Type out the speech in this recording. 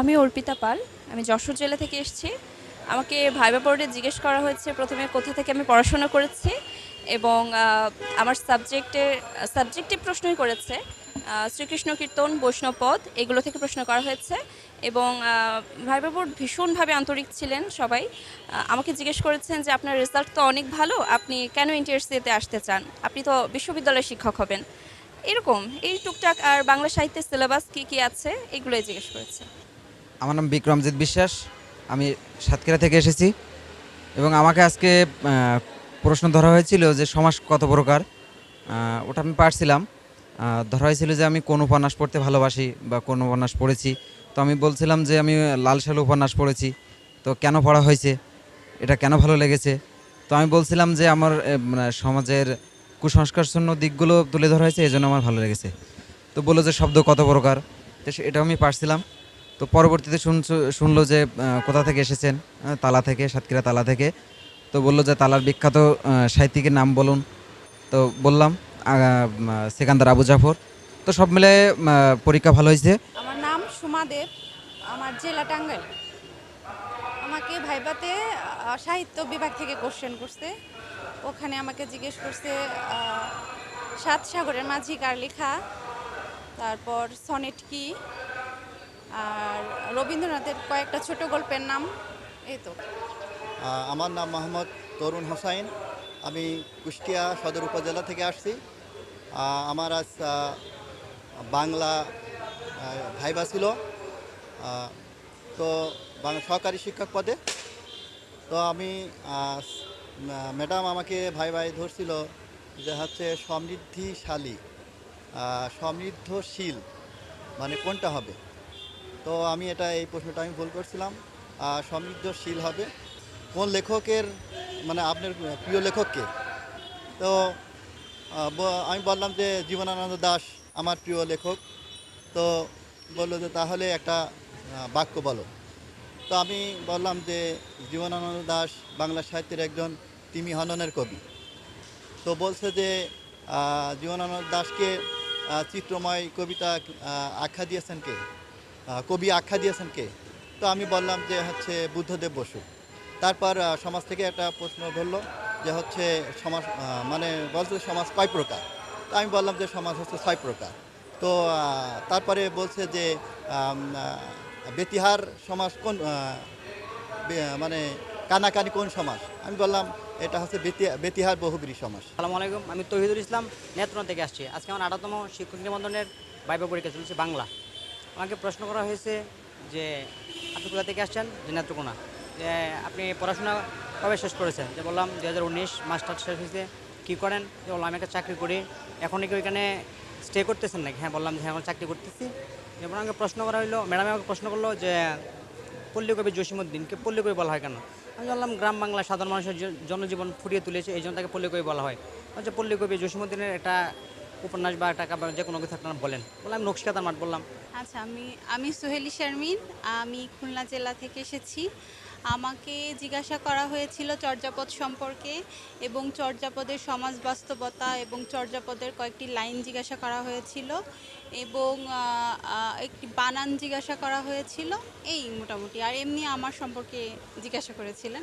আমি অর্পিতা পাল, আমি যশোর জেলা থেকে এসেছি। আমাকে ভাইবা বোর্ডে জিজ্ঞেস করা হয়েছে, প্রথমে কোথা থেকে আমি পড়াশোনা করেছি এবং আমার সাবজেক্টে সাবজেক্টিভ প্রশ্নই করেছে শ্রীকৃষ্ণ কীর্তন বৈষ্ণবপদ এগুলো থেকে প্রশ্ন করা হয়েছে এবং ভাইবা বোর্ড ভীষণভাবে আন্তরিক ছিলেন সবাই। আমাকে জিজ্ঞেস করেছেন যে, আপনার রেজাল্ট তো অনেক ভালো, আপনি কেন ইন্টারসিতে আসতে চান? আপনি তো বিশ্ববিদ্যালয়ের শিক্ষক হবেন। এরকম, এই টুকটাক আর বাংলা সাহিত্যের সিলেবাস কী কী আছে, এগুলোই জিজ্ঞেস করেছে। আমার নাম বিক্রমজিৎ বিশ্বাস, আমি সাতক্ষীরা থেকে এসেছি এবং আমাকে আজকে প্রশ্ন ধরা হয়েছিল যে সমাজ কত প্রকার। ওটা আমি পারছিলাম। ধরা হয়েছিল যে আমি কোন উপন্যাস পড়তে ভালোবাসি বা কোন উপন্যাস পড়েছি। তো আমি বলছিলাম যে আমি লাল সালু উপন্যাস পড়েছি। তো কেন পড়া হয়েছে? এটা কেন ভালো লেগেছে? তো আমি বলছিলাম যে আমার মানে সমাজের কুসংস্কারশূন্য দিকগুলো তুলে ধরা হয়েছে এই জন্য আমার ভালো লেগেছে। তো বলল যে শব্দ কত প্রকার? তো এটাও আমি পারছিলাম। তো পরবর্তীতে শুনছো শুনলো যে কোথা থেকে এসেছেন? তালা থেকে, সাতক্ষীরা তালা থেকে। তো বলল যে, তালার বিখ্যাত সাহিত্যিকের নাম বলুন। তো বললাম সেকান্দার আবু জাফর। তো সব মিলে পরীক্ষা ভালো হয়েছে। আমার নাম সুমা দেব। আমার জেলা টাঙ্গাইল। আমাকে ভাইবাতে সাহিত্য বিভাগ থেকে কোশ্চেন করছে। ওখানে আমাকে জিজ্ঞেস করছে সাত সাগরের মাঝি কার লেখা? তারপর সনেট কি? আর রবীন্দ্রনাথের কয়েকটা ছোট গল্পের নাম, এই তো। আমার নাম মোহাম্মদ তরুণ হোসাইন। আমি কুষ্টিয়া সদর উপজেলা থেকে আসছি। আমার আজ বাংলা ভাইবা ছিল। তো সহকারী শিক্ষক পদে। তো আমি ম্যাডাম আমাকে ভাই ভাই ধরছিল যে হচ্ছে সমৃদ্ধিশালী সমৃদ্ধশীল মানে কোনটা হবে? তো আমি এটা, এই প্রশ্নটা আমি ভুল করছিলাম। সমৃদ্ধশীল হবে। কোন লেখকের মানে আপনার প্রিয় লেখককে? তো আমি বললাম যে জীবনানন্দ দাস আমার প্রিয় লেখক। তো বলল যে তাহলে একটা বাক্য বলো। তো আমি বললাম যে জীবনানন্দ দাস বাংলা সাহিত্যের একজন তিমি হননের কবি। তো বলছে যে জীবনানন্দ দাসকে চিত্রময় কবিতা, আখ্যা দিয়েছেন কে? কবি আখ্যা দিয়েছেন কে? তো আমি বললাম যে হচ্ছে বুদ্ধদেব বসু। তারপর সমাজ থেকে একটা প্রশ্ন ধরলো যে হচ্ছে সমাজ মানে বলছে সমাজ কয় প্রকার? তো আমি বললাম যে সমাজ হচ্ছে ছয় প্রকার। তো তারপরে বলছে যে বেতিহার সমাজ কোন মানে কানাকানি কোন সমাজ? আমি বললাম এটা হচ্ছে বেতি- বেতিহার বহুব্রী সমাজ। সালাম আলাইকুম, আমি তহিদুল ইসলাম, নেত্রকোনা থেকে আসছি। আজকে আমার আঠারোতম শিক্ষক নিবন্ধনের বাইবা পরীক্ষা চলছে বাংলা। আমাকে প্রশ্ন করা হয়েছে যে আপনি কোথা থেকে আসছেন? যে নেত্রকোনা যে আপনি পড়াশোনা কবে শেষ করেছেন? যে বললাম দু হাজার উনিশ মাস্টার শেষ হয়েছে, কী করেন? যে বললাম, আমি একটা চাকরি করি। এখন কি ওইখানে স্টে করতেছেন নাকি? হ্যাঁ বললাম যে হ্যাঁ এখন চাকরি করতেছি। এবার আমাকে প্রশ্ন করা হলো ম্যাডাম আমাকে প্রশ্ন করল যে পল্লীকবি জসীমউদ্দিনকে পল্লীকবি বলা হয় কেন? আমি বললাম, গ্রাম বাংলা সাধারণ মানুষের জনজীবন ফুটিয়ে তুলেছে, এই জন্য তাকে পল্লীকবি বলা হয়। হচ্ছে পল্লীকবি জসীমউদ্দিনের একটা উপন্যাস বা একটা কাব্য যে কোনো কিছু আপনারা বলেন। বললাম নকশিকাতার মাঠ বললাম। আচ্ছা আমি আমি সোহেলি শারমিন, আমি খুলনা জেলা থেকে এসেছি। আমাকে জিজ্ঞাসা করা হয়েছিল চর্যাপদ সম্পর্কে এবং চর্যাপদের সমাজ বাস্তবতা এবং চর্যাপদের কয়েকটি লাইন জিজ্ঞাসা করা হয়েছিল এবং একটি বানান জিজ্ঞাসা করা হয়েছিল। এই মোটামুটি, আর এমনি আমার সম্পর্কে জিজ্ঞাসা করেছিলেন।